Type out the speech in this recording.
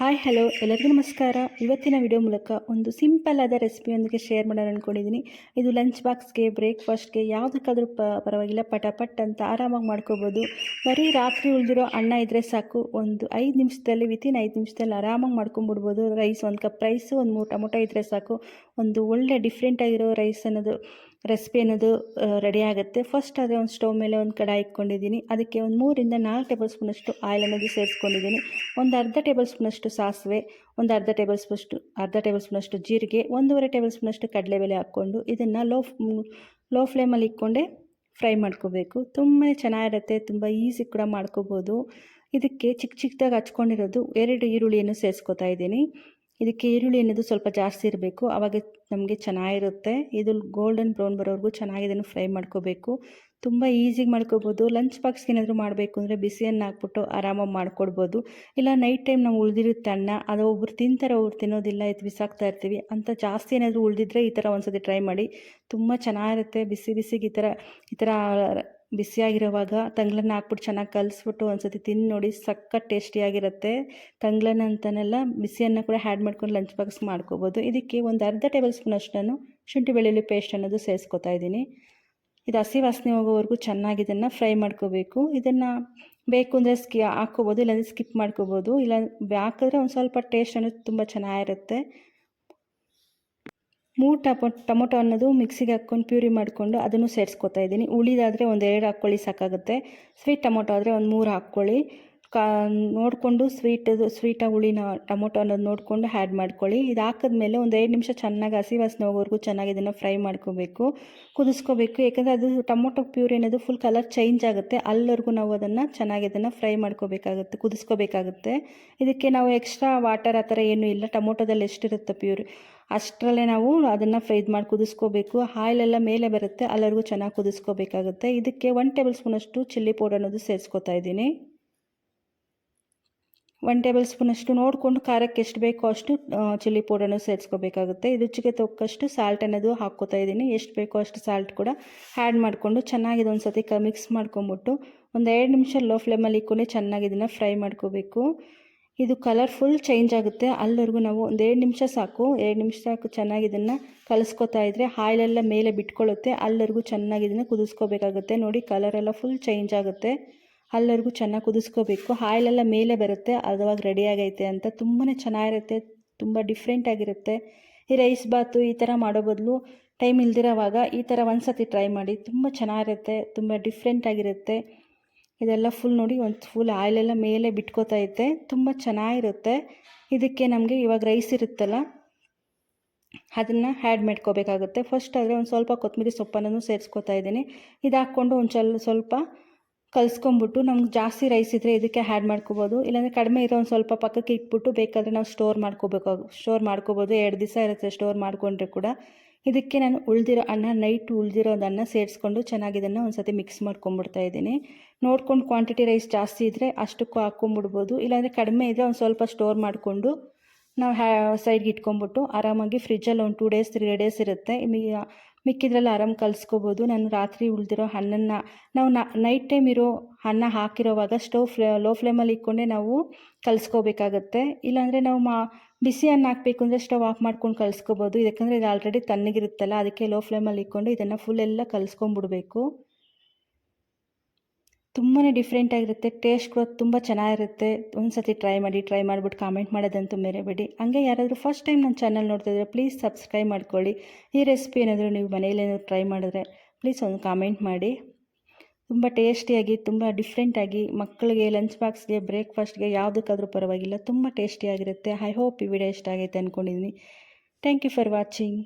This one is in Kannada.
Hi, hello. ಎಲ್ಲರಿಗೂ ನಮಸ್ಕಾರ. ಇವತ್ತಿನ ವಿಡಿಯೋ ಮೂಲಕ ಒಂದು ಸಿಂಪಲ್ ಆದ ರೆಸಿಪಿಯೊಂದಿಗೆ ಶೇರ್ ಮಾಡೋಣ ಅಂದ್ಕೊಂಡಿದ್ದೀನಿ ಇದು ಲಂಚ್ ಬಾಕ್ಸ್ಗೆ ಬ್ರೇಕ್ಫಾಸ್ಟ್ಗೆ ಯಾವುದಕ್ಕಾದ್ರೂ ಪ, ಪರವಾಗಿಲ್ಲ, ಪಟಾಪಟ್ ಅಂತ ಆರಾಮಾಗಿ ಮಾಡ್ಕೋಬೋದು. ಬರೀ ರಾತ್ರಿ ಉಳಿದಿರೋ ಅನ್ನ ಇದ್ದರೆ ಸಾಕು. ಒಂದು ಐದು ನಿಮಿಷದಲ್ಲಿ ವಿತಿನ್ ಐದು ನಿಮಿಷದಲ್ಲಿ ಆರಾಮಾಗಿ ಮಾಡ್ಕೊಂಬಿಡ್ಬೋದು. ರೈಸ್ ಒಂದು ಕಪ್ ರೈಸು ಒಂದು ಮೂರು ಟೊಮೊಟೊ ಇದ್ದರೆ ಸಾಕು. ಒಂದು ಒಳ್ಳೆ ಡಿಫ್ರೆಂಟಾಗಿರೋ ರೈಸ್ ಅನ್ನೋದು ರೆಸಿಪಿ ಅನ್ನೋದು ರೆಡಿ ಆಗುತ್ತೆ. ಫಸ್ಟ್ ಅದೇ ಒಂದು ಸ್ಟವ್ ಮೇಲೆ ಒಂದು ಕಡಾಯಿ ಇಟ್ಕೊಂಡಿದ್ದೀನಿ. ಅದಕ್ಕೆ ಒಂದು ಮೂರಿಂದ ನಾಲ್ಕು ಟೇಬಲ್ ಸ್ಪೂನಷ್ಟು ಆಯಿಲ್ ಅನ್ನೋದು ಸೇರಿಸ್ಕೊಂಡಿದ್ದೀನಿ. ಒಂದು ಅರ್ಧ ಟೇಬಲ್ ಸ್ಪೂನಷ್ಟು ಸಾಸಿವೆ, ಒಂದು ಅರ್ಧ ಟೇಬಲ್ ಸ್ಪೂನಷ್ಟು ಅರ್ಧ ಟೇಬಲ್ ಸ್ಪೂನಷ್ಟು ಜೀರಿಗೆ, ಒಂದೂವರೆ ಟೇಬಲ್ ಸ್ಪೂನಷ್ಟು ಕಡಲೆಬೇಳೆ ಹಾಕ್ಕೊಂಡು ಇದನ್ನು ಲೋ ಲೋ ಫ್ಲೇಮಲ್ಲಿ ಇಟ್ಕೊಂಡೆ ಫ್ರೈ ಮಾಡ್ಕೋಬೇಕು. ತುಂಬಾ ಚೆನ್ನಾಗಿರುತ್ತೆ, ತುಂಬ ಈಸಿ ಕೂಡ ಮಾಡ್ಕೋಬೋದು. ಇದಕ್ಕೆ ಚಿಕ್ಕ ಚಿಕ್ಕದಾಗಿ ಹಚ್ಕೊಂಡಿರೋದು ಎರಡು ಈರುಳ್ಳಿಯನ್ನು ಸೇರಿಸ್ಕೊತಾ ಇದ್ದೀನಿ. ಇದಕ್ಕೆ ಈರುಳ್ಳಿ ಅನ್ನೋದು ಸ್ವಲ್ಪ ಜಾಸ್ತಿ ಇರಬೇಕು. ಆವಾಗ ನಮಗೆ ಚೆನ್ನಾಗಿರುತ್ತೆ. ಇದು ಗೋಲ್ಡನ್ ಬ್ರೌನ್ ಬರೋವರೆಗೂ ಚೆನ್ನಾಗಿ ಇದನ್ನು ಫ್ರೈ ಮಾಡ್ಕೋಬೇಕು. ತುಂಬ ಈಸಿಗೆ ಮಾಡ್ಕೋಬೋದು. ಲಂಚ್ ಬಾಕ್ಸ್ಗೆ ಏನಾದರೂ ಮಾಡಬೇಕು ಅಂದರೆ ಬಿಸಿಯನ್ನು ಹಾಕ್ಬಿಟ್ಟು ಆರಾಮಾಗಿ ಮಾಡ್ಕೊಡ್ಬೋದು. ಇಲ್ಲ ನೈಟ್ ಟೈಮ್ ನಾವು ಉಳಿದಿರುತ್ತೆ ಅನ್ನ, ಅದು ಒಬ್ರು ತಿಂತಾರೆ ಒಬ್ರು ತಿನ್ನೋದಿಲ್ಲ ಇದು ಬಿಸಾಕ್ತಾ ಇರ್ತೀವಿ. ಅಂತ ಜಾಸ್ತಿ ಏನಾದರೂ ಉಳಿದಿದ್ರೆ ಈ ಥರ ಒಂದ್ಸತಿ ಟ್ರೈ ಮಾಡಿ. ತುಂಬ ಚೆನ್ನಾಗಿರುತ್ತೆ. ಬಿಸಿ ಬಿಸಿಗೆ ಈ ಥರ ಈ ಥರ ಬಿಸಿಯಾಗಿರೋವಾಗ ತಂಗ್ಳನ್ನ ಹಾಕ್ಬಿಟ್ಟು ಚೆನ್ನಾಗಿ ಕಲಿಸ್ಬಿಟ್ಟು ಒಂದ್ಸತಿ ತಿಂದು ನೋಡಿ ಸಖತ್ ಟೇಸ್ಟಿಯಾಗಿರುತ್ತೆ. ತಂಗ್ಳನ್ನ ಅಂತನೆಲ್ಲ, ಬಿಸಿಯನ್ನು ಕೂಡ ಹ್ಯಾಡ್ ಮಾಡ್ಕೊಂಡು ಲಂಚ್ ಬಾಕ್ಸ್ ಮಾಡ್ಕೋಬೋದು. ಇದಕ್ಕೆ ಒಂದು ಅರ್ಧ ಟೇಬಲ್ ಸ್ಪೂನ್ ಅಷ್ಟನ್ನು ಶುಂಠಿ ಬೆಳ್ಳುಳ್ಳಿ ಪೇಸ್ಟ್ ಅನ್ನೋದು ಸೇರಿಸ್ಕೊತಾ ಇದ್ದೀನಿ. ಇದು ಹಸಿ ವಾಸನೆ ಹೋಗೋವರೆಗೂ ಚೆನ್ನಾಗಿ ಇದನ್ನು ಫ್ರೈ ಮಾಡ್ಕೋಬೇಕು. ಇದನ್ನು ಬೇಕು ಅಂದರೆ ಸ್ಕಿ ಹಾಕ್ಕೋಬೋದು, ಇಲ್ಲಾಂದರೆ ಸ್ಕಿಪ್ ಮಾಡ್ಕೋಬೋದು. ಇಲ್ಲ ಹಾಕಿದ್ರೆ ಒಂದು ಸ್ವಲ್ಪ ಟೇಸ್ಟ್ ಅನ್ನೋದು ತುಂಬ ಚೆನ್ನಾಗಿರುತ್ತೆ. ಮೂರು ಟಮೊ, ಟೊಮೊಟೊ ಅನ್ನೋದು ಮಿಕ್ಸಿಗೆ ಹಾಕ್ಕೊಂಡು ಪ್ಯೂರಿ ಮಾಡಿಕೊಂಡು ಅದನ್ನು ಸೇರಿಸ್ಕೊತಾ ಇದ್ದೀನಿ. ಉಳಿದಾದರೆ ಒಂದು ಎರಡು ಹಾಕ್ಕೊಳ್ಳಿ ಸಾಕಾಗುತ್ತೆ. ಸ್ವೀಟ್ ಟೊಮೊಟೊ ಆದರೆ ಒಂದು ಮೂರು ಹಾಕ್ಕೊಳ್ಳಿ. ಕಾ, ನೋಡಿಕೊಂಡು ಸ್ವೀಟದು ಸ್ವೀಟಾಗಿ ಹುಳಿನ, ಟೊಮೊಟೊ ಅನ್ನೋದು ನೋಡಿಕೊಂಡು ಆ್ಯಡ್ ಮಾಡ್ಕೊಳ್ಳಿ. ಇದು ಹಾಕಿದ್ಮೇಲೆ ಒಂದು ಐದು ನಿಮಿಷ ಚೆನ್ನಾಗಿ ಹಸಿ ವಾಸನೆ ಹೋಗೋವರೆಗೂ ಚೆನ್ನಾಗಿ ಇದನ್ನು ಫ್ರೈ ಮಾಡ್ಕೋಬೇಕು. ಕುದಿಸ್ಕೋಬೇಕು. ಯಾಕಂದರೆ ಅದು ಟೊಮೊಟೊ ಪ್ಯೂರಿ ಅನ್ನೋದು ಫುಲ್ ಕಲರ್ ಚೇಂಜ್ ಆಗುತ್ತೆ. ಅಲ್ಲಿವರೆಗೂ ನಾವು ಅದನ್ನು ಚೆನ್ನಾಗಿ ಅದನ್ನು ಫ್ರೈ ಮಾಡ್ಕೋಬೇಕಾಗುತ್ತೆ, ಕುದಿಸ್ಕೋಬೇಕಾಗುತ್ತೆ. ಇದಕ್ಕೆ ನಾವು ಎಕ್ಸ್ಟ್ರಾ ವಾಟರ್ ಆ ಥರ ಏನೂ ಇಲ್ಲ. ಟೊಮೊಟೊದಲ್ಲಿ ಎಷ್ಟಿರುತ್ತೆ ಪ್ಯೂರಿ ಅಷ್ಟರಲ್ಲೇ ನಾವು ಅದನ್ನು ಫ್ರೈ ಮಾಡಿ ಕುದಿಸ್ಕೋಬೇಕು. ಆಯಿಲೆಲ್ಲ ಮೇಲೆ ಬರುತ್ತೆ. ಅಲ್ಲರಿಗೂ ಚೆನ್ನಾಗಿ ಕುದಿಸ್ಕೋಬೇಕಾಗುತ್ತೆ. ಇದಕ್ಕೆ ಒನ್ ಟೇಬಲ್ ಸ್ಪೂನಷ್ಟು ಚಿಲ್ಲಿ ಪೌಡರ್ ಅನ್ನೋದು ಸೇರಿಸ್ಕೊತಾ ಇದ್ದೀನಿ. ಒನ್ ಟೇಬಲ್ ಸ್ಪೂನಷ್ಟು ನೋಡಿಕೊಂಡು ಖಾರಕ್ಕೆ ಎಷ್ಟು ಬೇಕೋ ಅಷ್ಟು ಚಿಲ್ಲಿ ಪೌಡರ್ನು ಸೇರಿಸ್ಕೋಬೇಕಾಗುತ್ತೆ. ರುಚಿಗೆ ತಕ್ಕಷ್ಟು ಸಾಲ್ಟ್ ಅನ್ನೋದು ಹಾಕ್ಕೋತಾ ಇದ್ದೀನಿ. ಎಷ್ಟು ಬೇಕೋ ಅಷ್ಟು ಸಾಲ್ಟ್ ಕೂಡ ಆ್ಯಡ್ ಮಾಡಿಕೊಂಡು ಚೆನ್ನಾಗಿ ಒಂದು ಸತಿ ಮಿಕ್ಸ್ ಮಾಡ್ಕೊಂಬಿಟ್ಟು ಒಂದು ಎರಡು ನಿಮಿಷ ಲೋ ಫ್ಲೇಮಲ್ಲಿ ಇಕ್ಕೊಂಡು ಚೆನ್ನಾಗಿ ಇದನ್ನು ಫ್ರೈ ಮಾಡ್ಕೋಬೇಕು. ಇದು ಕಲರ್ ಫುಲ್ ಚೇಂಜ್ ಆಗುತ್ತೆ. ಅಲ್ಲಿವರೆಗೂ ನಾವು ಒಂದು ಎರಡು ನಿಮಿಷ ಸಾಕು. ಎರಡು ನಿಮಿಷ ಸಾಕು ಚೆನ್ನಾಗಿ ಇದನ್ನು ಕಲಿಸ್ಕೊತಾ ಇದ್ದರೆ ಆಯಿಲೆಲ್ಲ ಮೇಲೆ ಬಿಟ್ಕೊಳ್ಳುತ್ತೆ. ಅಲ್ಲಿವರೆಗೂ ಚೆನ್ನಾಗಿ ಇದನ್ನು ಕುದಿಸ್ಕೋಬೇಕಾಗುತ್ತೆ. ನೋಡಿ ಕಲರೆಲ್ಲ ಫುಲ್ ಚೇಂಜ್ ಆಗುತ್ತೆ. ಅಲ್ಲಿವರೆಗೂ ಚೆನ್ನಾಗಿ ಕುದಿಸ್ಕೋಬೇಕು. ಆಯಿಲೆಲ್ಲ ಮೇಲೆ ಬರುತ್ತೆ ಅದವಾಗ ರೆಡಿ ಆಗೈತೆ ಅಂತ. ತುಂಬಾ ಚೆನ್ನಾಗಿರುತ್ತೆ, ತುಂಬ ಡಿಫ್ರೆಂಟಾಗಿರುತ್ತೆ ಈ ರೈಸ್ ಬಾತು ಈ ಥರ ಮಾಡೋ ಬದಲು ಟೈಮ್ ಇಲ್ದಿರೋವಾಗ ಈ ಥರ ಒಂದು ಸತಿ ಟ್ರೈ ಮಾಡಿ, ತುಂಬ ಚೆನ್ನಾಗಿರುತ್ತೆ, ತುಂಬ ಡಿಫ್ರೆಂಟಾಗಿರುತ್ತೆ ಇದೆಲ್ಲ ಫುಲ್ ನೋಡಿ, ಒಂದು ಫುಲ್ ಆಯಿಲೆಲ್ಲ ಮೇಲೆ ಬಿಟ್ಕೋತೈತೆ ತುಂಬ ಚೆನ್ನಾಗಿರುತ್ತೆ. ಇದಕ್ಕೆ ನಮಗೆ ಇವಾಗ ರೈಸ್ ಇರುತ್ತಲ್ಲ, ಅದನ್ನು ಆ್ಯಡ್ ಮಾಡ್ಕೋಬೇಕಾಗುತ್ತೆ. ಫಸ್ಟ್ ಆದರೆ ಒಂದು ಸ್ವಲ್ಪ ಕೊತ್ತಂಬರಿ ಸೊಪ್ಪನ್ನು ಸೇರಿಸ್ಕೋತಾ ಇದ್ದೀನಿ. ಇದು ಹಾಕ್ಕೊಂಡು ಒಂದು ಸ್ವಲ್ಪ ಕಲಿಸ್ಕೊಂಬಿಟ್ಟು ನಮ್ಗೆ ಜಾಸ್ತಿ ರೈಸ್ ಇದ್ದರೆ ಇದಕ್ಕೆ ಹ್ಯಾಡ್ ಮಾಡ್ಕೋಬೋದು. ಇಲ್ಲಾಂದರೆ ಕಡಿಮೆ ಇರೋ ಒಂದು ಸ್ವಲ್ಪ ಪಕ್ಕಕ್ಕೆ ಇಟ್ಬಿಟ್ಟು ಬೇಕಾದರೆ ನಾವು ಸ್ಟೋರ್ ಮಾಡ್ಕೋಬೇಕಾಗ ಸ್ಟೋರ್ ಮಾಡ್ಕೋಬೋದು. ಎರಡು ದಿವಸ ಇರುತ್ತೆ ಸ್ಟೋರ್ ಮಾಡಿಕೊಂಡ್ರೆ ಕೂಡ. ಇದಕ್ಕೆ ನಾನು ಉಳಿದಿರೋ ಅನ್ನ ನೈಟ್ ಉಳಿದಿರೋದನ್ನು ಸೇರಿಸ್ಕೊಂಡು ಚೆನ್ನಾಗಿ ಇದನ್ನು ಒಂದು ಸತಿ ಮಿಕ್ಸ್ ಮಾಡ್ಕೊಂಬಿಡ್ತಾ ಇದ್ದೀನಿ. ನೋಡ್ಕೊಂಡು ಕ್ವಾಂಟಿಟಿ ರೈಸ್ ಜಾಸ್ತಿ ಇದ್ದರೆ ಅಷ್ಟಕ್ಕೂ ಹಾಕ್ಕೊಂಬಿಡ್ಬೋದು ಇಲ್ಲಾಂದರೆ ಕಡಿಮೆ ಇದ್ದರೆ ಒಂದು ಸ್ವಲ್ಪ ಸ್ಟೋರ್ ಮಾಡಿಕೊಂಡು ನಾವು ಹ್ಯಾ ಸೈಡ್ಗೆ ಇಟ್ಕೊಂಬಿಟ್ಟು ಆರಾಮಾಗಿ ಫ್ರಿಜ್ಜಲ್ಲಿ ಒಂದು ಟೂ ಡೇಸ್ ತ್ರೀ ಡೇಸ್ ಇರುತ್ತೆ. ಮಿಕ್ಕಿದ್ರಲ್ಲಿ ಆರಾಮ್ ಕಲಿಸ್ಕೋಬೋದು. ನಾನು ರಾತ್ರಿ ಉಳಿದಿರೋ ಹಣ್ಣನ್ನು ನಾವು ನೈಟ್ ಟೈಮ್ ಇರೋ ಅನ್ನ ಹಾಕಿರೋವಾಗ ಸ್ಟವ್ ಫ್ಲೇ ಲೋ ಫ್ಲೇಮಲ್ಲಿ ಇಟ್ಕೊಂಡೆ ನಾವು ಕಲಿಸ್ಕೋಬೇಕಾಗತ್ತೆ. ಇಲ್ಲಾಂದರೆ ನಾವು ಮಾ, ಬಿಸಿ ಅನ್ನ ಹಾಕಬೇಕು ಅಂದರೆ ಸ್ಟವ್ ಆಫ್ ಮಾಡ್ಕೊಂಡು ಕಲಿಸ್ಕೋಬೋದು. ಯಾಕಂದರೆ ಇದು ಆಲ್ರೆಡಿ ತಣ್ಣಗಿರುತ್ತಲ್ಲ, ಅದಕ್ಕೆ ಲೋ ಫ್ಲೇಮಲ್ಲಿ ಇಟ್ಕೊಂಡು ಇದನ್ನು ಫುಲ್ ಎಲ್ಲ ಕಲಿಸ್ಕೊಂಬಿಡ್ಬೇಕು ತುಂಬಾ ಡಿಫ್ರೆಂಟಾಗಿರುತ್ತೆ ಟೇಸ್ಟ್ ಕೂಡ ತುಂಬ ಚೆನ್ನಾಗಿರುತ್ತೆ. ಒಂದು ಸತಿ ಟ್ರೈ ಮಾಡಿ ಟ್ರೈ ಮಾಡಿಬಿಟ್ಟು ಕಾಮೆಂಟ್ ಮಾಡೋದಂತೂ ಮೇರೆಬೇಡಿ. ಹಂಗೆ ಯಾರಾದರೂ ಫಸ್ಟ್ ಟೈಮ್ ನನ್ನ ಚಾನಲ್ ನೋಡ್ತಿದ್ರೆ ಪ್ಲೀಸ್ ಸಬ್ಸ್ಕ್ರೈಬ್ ಮಾಡ್ಕೊಳ್ಳಿ. ಈ ರೆಸಿಪಿ ಏನಾದರೂ ನೀವು ಮನೇಲೇನಾದರೂ ಟ್ರೈ ಮಾಡಿದ್ರೆ ಪ್ಲೀಸ್ ಒಂದು ಕಾಮೆಂಟ್ ಮಾಡಿ. ತುಂಬ ಟೇಸ್ಟಿಯಾಗಿ ತುಂಬ ಡಿಫ್ರೆಂಟಾಗಿ ಮಕ್ಕಳಿಗೆ ಲಂಚ್ ಬಾಕ್ಸ್ಗೆ ಬ್ರೇಕ್ಫಾಸ್ಟ್ಗೆ ಯಾವುದಕ್ಕಾದರೂ ಪರವಾಗಿಲ್ಲ, ತುಂಬ ಟೇಸ್ಟಿಯಾಗಿರುತ್ತೆ ಐ ಹೋಪ್ ಈ ವಿಡಿಯೋ ಇಷ್ಟ ಆಗೈತೆ ಅಂದ್ಕೊಂಡಿದ್ದೀನಿ ಥ್ಯಾಂಕ್ ಯು ಫಾರ್ ವಾಚಿಂಗ್